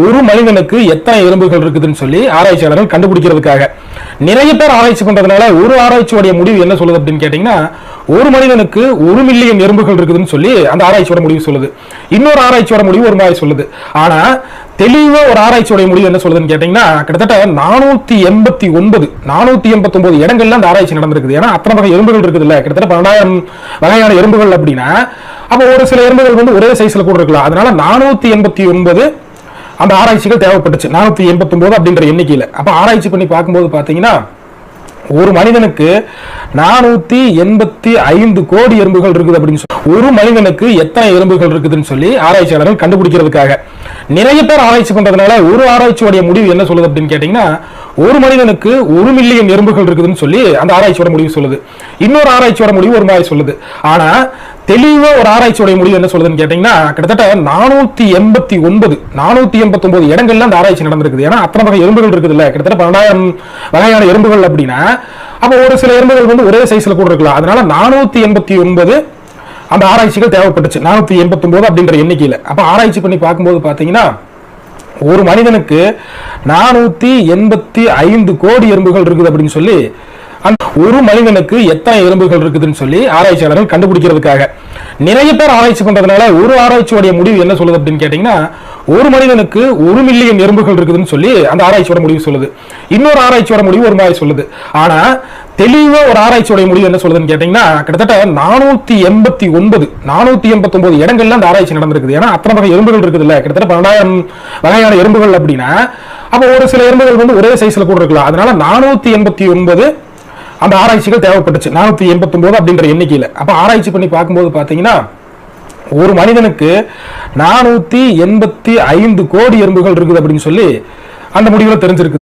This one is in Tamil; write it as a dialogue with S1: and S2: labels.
S1: ஒரு மனிதனுக்கு எத்தனை எலும்புகள் இருக்குதுன்னு சொல்லி ஆராய்ச்சியாளர்கள் கண்டுபிடிக்கிறதுக்காக. நிறைய பேர் ஆராய்ச்சி பண்றதுனால ஒரு ஆராய்ச்சியோடைய முடிவு என்ன சொல்லுது அப்படின்னு கேட்டீங்கன்னா ஒரு மனிதனுக்கு ஒரு மில்லியன் எறும்புகள் இருக்குதுன்னு சொல்லி அந்த ஆராய்ச்சியோட முடிவு சொல்லுது. இன்னொரு ஆராய்ச்சியோட முடிவு ஒரு மாதிரி சொல்லுது. ஆனா தெளிவா ஒரு ஆராய்ச்சியோட முடிவு என்ன சொல்லுதுன்னு கேட்டீங்கன்னா கிட்டத்தட்ட நானூத்தி எண்பத்தி ஒன்பது நானூத்தி எண்பத்தி ஒன்பது இடங்கள்ல அந்த ஆராய்ச்சி நடந்திருக்குது. ஏன்னா அத்தனை வகை எறும்புகள் இருக்குது இல்ல கிட்டத்தட்ட பன்னெண்டாயிரம் வகையான எறும்புகள் அப்படின்னா அப்ப ஒரு சில எறும்புகள் வந்து ஒரே சைஸ்ல கூட இருக்கலாம். அதனால நானூத்தி எண்பத்தி ஒன்பது அந்த ஆராய்ச்சிகள் தேவைப்பட்டுச்சு. நானூத்தி எண்பத்தொம்போது அப்படின்ற எண்ணிக்கையில. அப்ப ஆராய்ச்சி பண்ணி பார்க்கும்போது பாத்தீங்கன்னா ஒரு மனிதனுக்கு நானூத்தி எண்பத்தி ஐந்து கோடி எறும்புகள் இருக்குது அப்படின்னு சொல்லி ஒரு மனிதனுக்கு எத்தனை எறும்புகள் இருக்குதுன்னு சொல்லி ஆராய்ச்சியாளர்கள் கண்டுபிடிக்கிறதுக்காக. நிறைய பேர் ஆராய்ச்சி பண்றதுனால ஒரு ஆராய்ச்சியோடைய முடிவு என்ன சொல்லுது அப்படின்னு கேட்டீங்கன்னா ஒரு மனிதனுக்கு ஒரு மில்லியன் எறும்புகள் இருக்குதுன்னு சொல்லி அந்த ஆராய்ச்சியோட முடிவு சொல்லுது. இன்னொரு ஆராய்ச்சியோட முடிவு ஒரு மாதிரி சொல்லுது. ஆனா தெளிவா ஒரு ஆராய்ச்சியோட முடிவு என்ன சொல்லுதுன்னு கேட்டீங்கன்னா கிட்டத்தட்ட நானூத்தி எண்பத்தி ஒன்பது நானூத்தி எண்பத்தி ஒன்பது இடங்கள்ல அந்த ஆராய்ச்சி நடந்திருக்குது. ஏன்னா அத்தனை வகை எறும்புகள் இருக்குது இல்ல கிட்டத்தட்ட பன்னெண்டாயிரம் வகையான எறும்புகள் அப்படின்னா அப்ப ஒரு சில எறும்புகள் வந்து ஒரே சைஸ்ல கூட இருக்கலாம். அதனால நானூத்தி எண்பத்தி ஒன்பது அந்த ஆராய்ச்சிகள் தேவைப்பட்டுச்சு. நானூத்தி எண்பத்தி ஒன்பது அப்படின்ற எண்ணிக்கையில. அப்ப ஆராய்ச்சி பண்ணி பார்க்கும்போது பாத்தீங்கன்னா ஒரு மனிதனுக்கு நானூத்தி எண்பத்தி ஐந்து கோடி எறும்புகள் இருக்குது அப்படின்னு சொல்லி அந்த ஒரு மனிதனுக்கு எத்தனை எறும்புகள் இருக்குதுன்னு சொல்லி ஆராய்ச்சியாளர்கள் கண்டுபிடிக்கிறதுக்காக. நிறைய பேர் ஆராய்ச்சி பண்றதுனால ஒரு ஆராய்ச்சியோடைய முடிவு என்ன சொல்லுது அப்படின்னு கேட்டீங்கன்னா ஒரு மனிதனுக்கு ஒரு மில்லியன் எறும்புகள் இருக்குதுன்னு சொல்லி அந்த ஆராய்ச்சியோட முடிவு சொல்லுது. இன்னொரு ஆராய்ச்சியோட முடிவு ஒரு மாதிரி சொல்லுது. ஆனா தெளிவாக ஒரு ஆராய்ச்சியுடைய முடிவு என்ன சொல்லுதுன்னு கேட்டீங்கன்னா கிட்டத்தட்ட நானூத்தி எண்பத்தி ஒன்பது நானூத்தி எண்பத்தி ஒன்பது இடங்கள்ல அந்த ஆராய்ச்சி நடந்திருக்குது. ஏன்னா அத்தனை வகை எறும்புகள் இருக்குது இல்ல கிட்டத்தட்ட பன்னெண்டாயிரம் வகையான எறும்புகள் அப்படின்னா அப்ப ஒரு சில எறும்புகள் வந்து ஒரே சைஸ்ல கூட இருக்கலாம். அதனால நானூத்தி எண்பத்தி ஒன்பது அந்த ஆராய்ச்சிகள் தேவைப்பட்டுச்சு. நானூத்தி எண்பத்தி ஒன்பது அப்படின்ற எண்ணிக்கையில. அப்ப ஆராய்ச்சி பண்ணி பார்க்கும்போது பாத்தீங்கன்னா ஒரு மனிதனுக்கு நானூத்தி எண்பத்தி ஐந்து கோடி எறும்புகள் இருக்குது அப்படின்னு சொல்லி அந்த முடிவில் தெரிஞ்சிருக்கு.